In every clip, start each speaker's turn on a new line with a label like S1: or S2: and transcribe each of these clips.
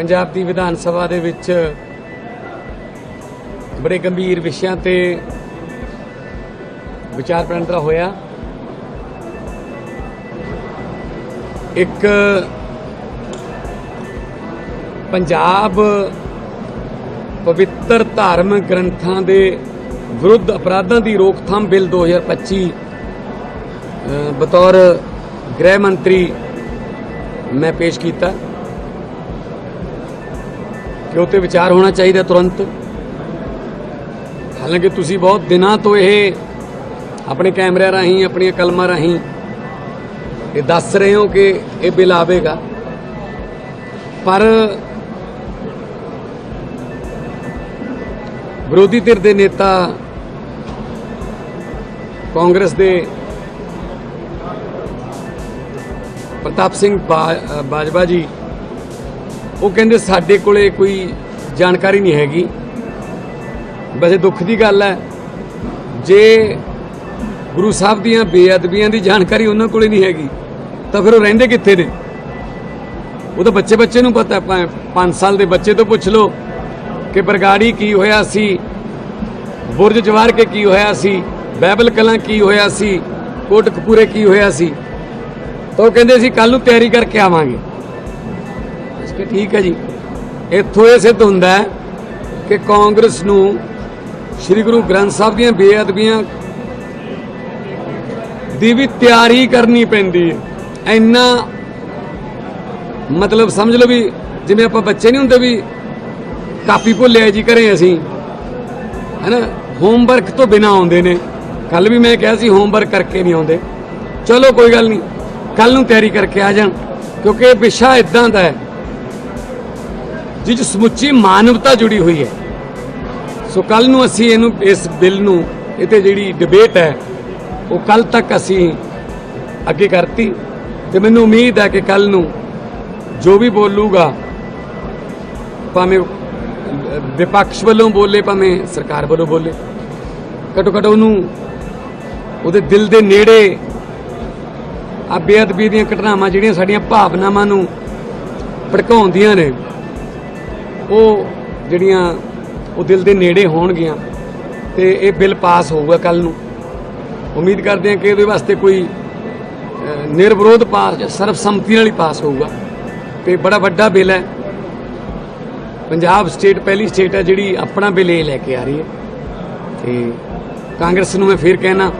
S1: ਪੰਜਾਬ ਦੀ ਵਿਧਾਨ ਸਭਾ ਦੇ ਵਿੱਚ ਬੜੇ ਗੰਭੀਰ ਵਿਸ਼ਿਆਂ ਤੇ ਵਿਚਾਰ ਵਟਾਂਦਰਾ ਹੋਇਆ। ਇੱਕ ਪੰਜਾਬ ਪਵਿੱਤਰ ਧਾਰਮਿਕ ਗ੍ਰੰਥਾਂ ਦੇ ਵਿਰੁੱਧ ਅਪਰਾਧਾਂ ਦੀ ਰੋਕਥਾਮ ਬਿੱਲ 2025 ਅ, ਬਤੌਰ ਗ੍ਰਹਿ ਮੰਤਰੀ ਮੈਂ ਪੇਸ਼ ਕੀਤਾ। ਕਿ ਉਹ ਵਿਚਾਰ ਹੋਣਾ ਚਾਹੀਦਾ ਤੁਰੰਤ। ਹਾਲਾਂਕਿ ਤੁਸੀਂ ਬਹੁਤ ਦਿਨਾਂ ਤੋਂ ਇਹ ਆਪਣੇ ਕੈਮਰਿਆਂ ਰਾਹੀਂ, ਆਪਣੀਆਂ ਕਲਮਾਂ ਰਾਹੀਂ ਇਹ ਦੱਸ ਰਹੇ ਹੋ ਕਿ ਇਹ ਬਿੱਲ ਆਵੇਗਾ। ਪਰ ਵਿਰੋਧੀ ਧਿਰ ਦੇ ਨੇਤਾ ਕਾਂਗਰਸ ਦੇ ਪ੍ਰਤਾਪ ਸਿੰਘ ਬਾਜਵਾ ਜੀ ਉਹ ਕਹਿੰਦੇ ਸਾਡੇ ਕੋਲੇ ਕੋਈ ਜਾਣਕਾਰੀ ਨਹੀਂ ਹੈਗੀ। ਵੈਸੇ ਦੁੱਖ ਦੀ ਗੱਲ ਹੈ, ਜੇ ਗੁਰੂ ਸਾਹਿਬ ਦੀਆਂ ਬੇਅਦਬੀਆਂ ਦੀ ਜਾਣਕਾਰੀ ਉਹਨਾਂ ਕੋਲੇ ਨਹੀਂ ਹੈਗੀ, ਤਾਂ ਫਿਰ ਉਹ ਰਹਿੰਦੇ ਕਿੱਥੇ ਨੇ? ਉਹ ਤਾਂ ਬੱਚੇ ਬੱਚੇ ਨੂੰ ਪਤਾ 5 ਸਾਲ ਦੇ ਬੱਚੇ ਤੋਂ ਪੁੱਛ ਲਓ ਕਿ ਬਰਗਾੜੀ ਕੀ ਹੋਇਆ ਸੀ, ਬੁਰਜ ਜਵਾਰ ਕੇ ਕੀ ਹੋਇਆ ਸੀ ਬਾਈਬਲ ਕਲਾਂ ਕੀ ਹੋਇਆ ਸੀ ਕੋਟ ਕਪੂਰੇ ਕੀ ਹੋਇਆ ਸੀ, ਤਾਂ ਉਹ ਕਹਿੰਦੇ ਸੀ ਕੱਲ ਨੂੰ ਤਿਆਰੀ ਕਰਕੇ ਆਵਾਂਗੇ। ਅਸੀਂ ਠੀਕ ਹੈ ਜੀ। ਇੱਥੋਂ ਇਹ ਸਿੱਧ ਹੁੰਦਾ ਹੈ ਕਿ ਕਾਂਗਰਸ ਨੂੰ ਸ੍ਰੀ ਗੁਰੂ ਗ੍ਰੰਥ ਸਾਹਿਬ ਦੀਆਂ ਬੇਅਦਬੀਆਂ ਦੀ ਵੀ ਤਿਆਰੀ ਕਰਨੀ ਪੈਂਦੀ ਹੈ। ਇੰਨਾ ਮਤਲਬ ਸਮਝ ਲਓ ਵੀ ਜਿਵੇਂ ਆਪਾਂ ਬੱਚੇ ਨਹੀਂ ਹੁੰਦੇ ਵੀ ਕਾਪੀ ਭੁੱਲਿਆ ਜੀ ਘਰੇ ਅਸੀਂ, ਹੈਨਾ? ਹੋਮਵਰਕ ਤੋਂ ਬਿਨਾ ਆਉਂਦੇ ਨੇ। ਕੱਲ ਵੀ ਮੈਂ ਕਿਹਾ ਸੀ ਹੋਮਵਰਕ ਕਰਕੇ ਨਹੀਂ ਆਉਂਦੇ। ਚਲੋ ਕੋਈ ਗੱਲ ਨਹੀਂ ਕੱਲ ਨੂੰ ਤਿਆਰੀ ਕਰਕੇ ਆ ਜਾਣ, ਕਿਉਂਕਿ ਇਹ ਵਿਸ਼ਾ ਇਦਾਂ ਦਾ ਹੈ ਜਿਸ 'ਚ ਸਮੁੱਚੀ ਮਾਨਵਤਾ ਜੁੜੀ ਹੋਈ ਹੈ। ਸੋ ਕੱਲ ਨੂੰ ਅਸੀਂ ਇਹਨੂੰ, ਇਸ ਬਿੱਲ ਨੂੰ ਇਹ ਜਿਹੜੀ ਡਿਬੇਟ ਹੈ, ਉਹ ਕੱਲ ਤੱਕ ਅਸੀਂ ਅੱਗੇ ਕਰਤੀ। ਤੇ ਮੈਨੂੰ ਉਮੀਦ ਹੈ ਕਿ ਕੱਲ ਨੂੰ ਜੋ ਵੀ ਬੋਲੂਗਾ, ਭਾਵੇਂ ਵਿਪਕਸ਼ ਵੱਲੋਂ ਬੋਲੇ, ਭਾਵੇਂ ਸਰਕਾਰ ਵੱਲੋਂ ਬੋਲੇ, ਘੱਟੋ ਘੱਟ ਉਹਨੂੰ, ਉਹਦੇ ਦਿਲ ਦੇ ਨੇੜੇ ਆ ਬੇਅਦਬੀ ਦੀਆਂ ਘਟਨਾਵਾਂ ਜਿਹੜੀਆਂ ਸਾਡੀਆਂ ਭਾਵਨਾਵਾਂ ਨੂੰ ਭੜਕਾਉਂਦੀਆਂ ਨੇ। ਉਹ ਜਿਹੜੀਆਂ ਉਹ ਦਿਲ ਦੇ ਨੇੜੇ ਹੋਣਗੀਆਂ ਤੇ ਇਹ ਬਿੱਲ ਪਾਸ ਹੋਊਗਾ ਕੱਲ ਨੂੰ। ਉਮੀਦ ਕਰਦੇ ਹਾਂ ਕਿ ਇਹਦੇ ਵਾਸਤੇ ਕੋਈ ਅਹ, ਨਿਰਵਿਰੋਧ ਪਾਸ ਸਰਬਸੰਮਤੀ ਨਾਲ ਹੀ ਪਾਸ ਹੋਊਗਾ। ਤੇ ਬੜਾ ਵੱਡਾ ਬਿੱਲ ਹੈ। ਪੰਜਾਬ ਸਟੇਟ ਪਹਿਲੀ ਸਟੇਟ ਹੈ ਜਿਹੜੀ ਆਪਣਾ ਬਿੱਲ ਇਹ ਲੈ ਕੇ ਆ ਰਹੀ ਹੈ। ਤੇ ਕਾਂਗਰਸ ਨੂੰ ਮੈਂ ਫੇਰ ਕਹਿਣਾ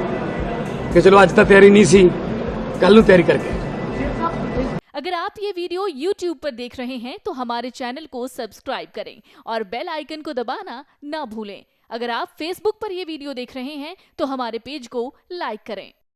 S1: ਕਿ ਚਲੋ ਅੱਜ ਤਾਂ ਤਿਆਰੀ ਨਹੀਂ ਸੀ ਕੱਲ ਨੂੰ ਤਿਆਰੀ ਕਰਕੇ।
S2: अगर आप ये वीडियो यूट्यूब पर देख रहे हैं तो हमारे चैनल को सब्सक्राइब करें और बेल आइकन को दबाना ना भूलें। अगर आप फेसबुक पर यह वीडियो देख रहे हैं तो हमारे पेज को लाइक करें।